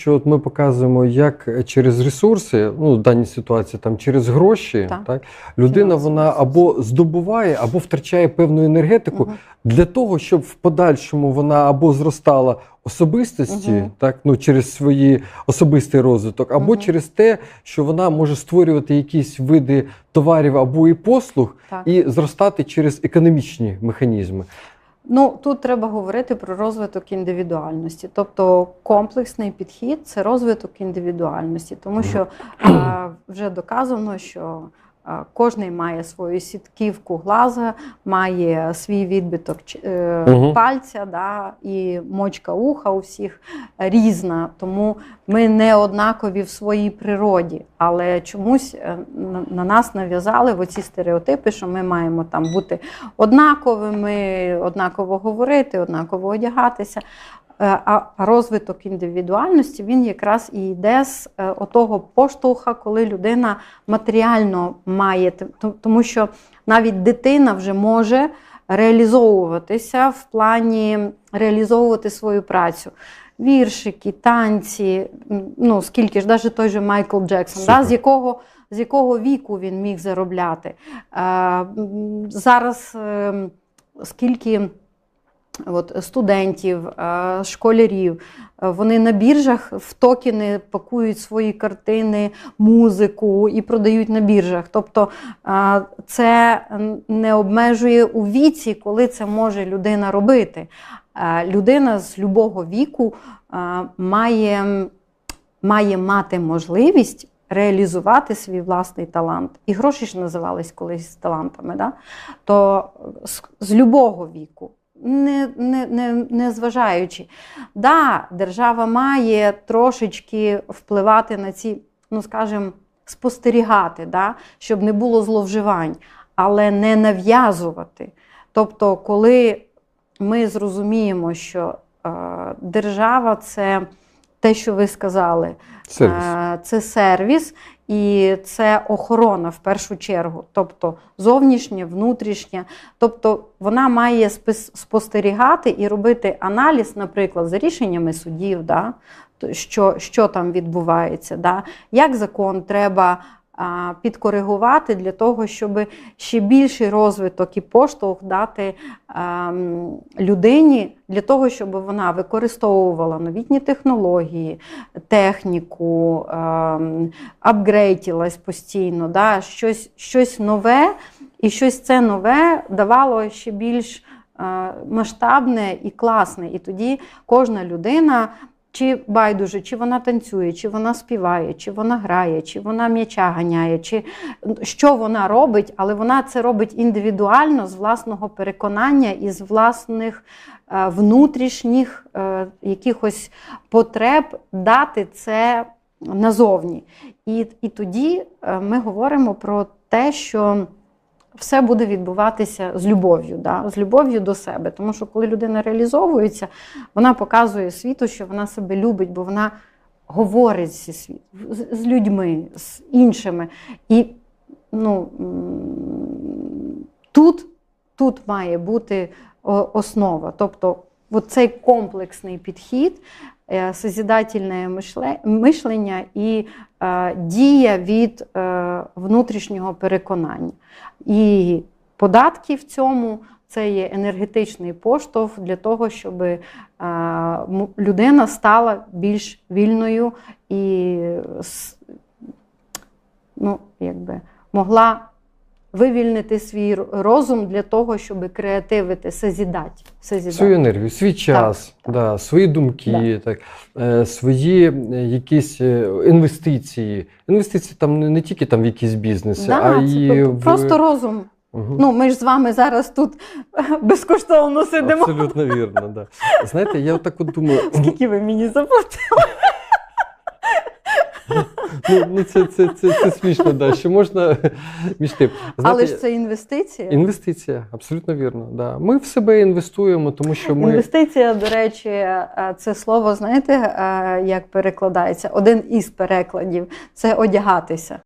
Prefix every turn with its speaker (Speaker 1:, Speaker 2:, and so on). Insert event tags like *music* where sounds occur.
Speaker 1: Що от ми показуємо, як через ресурси, ну в даній ситуації там через гроші,
Speaker 2: Так.
Speaker 1: так, людина вона або здобуває, або втрачає певну енергетику
Speaker 2: Мгм.
Speaker 1: для того, щоб в подальшому вона або зростала особистості,
Speaker 2: Мгм.
Speaker 1: так ну через свої особистий розвиток, або
Speaker 2: Мгм.
Speaker 1: через те, що вона може створювати якісь види товарів або і послуг,
Speaker 2: Так.
Speaker 1: і зростати через економічні механізми.
Speaker 2: Ну тут треба говорити про розвиток індивідуальності, тобто комплексний підхід це розвиток індивідуальності, тому що е, вже доказано, що кожний має свою сітківку глаза, має свій відбиток е, пальця, да, і мочка уха у всіх різна. Тому ми не однакові в своїй природі, але чомусь е, на, на нас нав'язали оці стереотипи, що ми маємо там бути однаковими, однаково говорити, однаково одягатися. Е, А розвиток індивідуальності він якраз і йде з е, отого поштовха, коли людина матеріально має, тому що навіть дитина вже може реалізовуватися в плані реалізовувати свою працю. Віршики, танці, ну скільки ж, навіть той же Майкл Джексон, да, з якого з якого віку він міг заробляти. Е, зараз е, скільки от, студентів, е, школярів, е, вони на біржах в токени пакують свої картини, музику і продають на біржах. Тобто е, це не обмежує у віці, коли це може людина робити. Людина з любого віку має, має мати можливість реалізувати свій власний талант. І гроші ж називались колись талантами. Да? То з, з любого віку. Не, не, не, не зважаючи, да, держава має трошечки впливати на ці, ну скажімо, спостерігати, да, щоб не було зловживань, але не нав'язувати. Тобто, коли ми зрозуміємо, що е, держава це те, що ви сказали,
Speaker 1: Сервіс.
Speaker 2: Е, Це сервіс і це охорона в першу чергу, тобто зовнішнє, внутрішнє. Тобто вона має спостерігати і робити аналіз, наприклад, за рішеннями судів, да? що, що там відбувається, да? як закон треба. Підкоригувати для того, щоб ще більший розвиток і поштовх дати ем, людині для того, щоб вона використовувала новітні технології, техніку, ем, апгрейдилась постійно, да, щось, щось нове, і щось це нове давало ще більш е, масштабне і класне. І тоді кожна людина. Чи байдуже, чи вона танцює, чи вона співає, чи вона грає, чи вона м'яча ганяє, чи що вона робить, але вона це робить індивідуально з власного переконання і з власних е, внутрішніх е, якихось потреб дати це назовні. І, і тоді е, ми говоримо про те, що все буде відбуватися з любов'ю, да? з любов'ю до себе. Тому що коли людина реалізовується, вона показує світу, що вона себе любить, бо вона говорить зі світ, з, людьми, з іншими. І ну, тут, тут має бути основа. Тобто, от цей комплексний підхід, е, созидательне мишлення і е, дія від е, внутрішнього переконання. І податки в цьому це є енергетичний поштовх для того, щоб людина стала більш вільною і ну, якби, могла вивільнити свій розум для того, щоб креативити, созідати. созідати.
Speaker 1: Свою енергію, свій час,
Speaker 2: так.
Speaker 1: Да, свої думки, так, е, свої е, якісь е, інвестиції. Інвестиції там не, не тільки там в якісь бізнеси,
Speaker 2: Да,
Speaker 1: а і в...
Speaker 2: просто розум.
Speaker 1: Мгм.
Speaker 2: Ну, ми ж з вами зараз тут *laughs* безкоштовно сидимо.
Speaker 1: Абсолютно вірно, да. Знаєте, я так от думаю,
Speaker 2: Скільки ви мені заплатили?
Speaker 1: Ну, ну це, це, це, це смішно, да, що можна *laughs* між тим.
Speaker 2: Але ж це інвестиція.
Speaker 1: Інвестиція, абсолютно вірно. Да. Ми в себе інвестуємо, тому що ми.
Speaker 2: Інвестиція, до речі, е, це слово, знаєте, е, як перекладається? Один із перекладів це одягатися.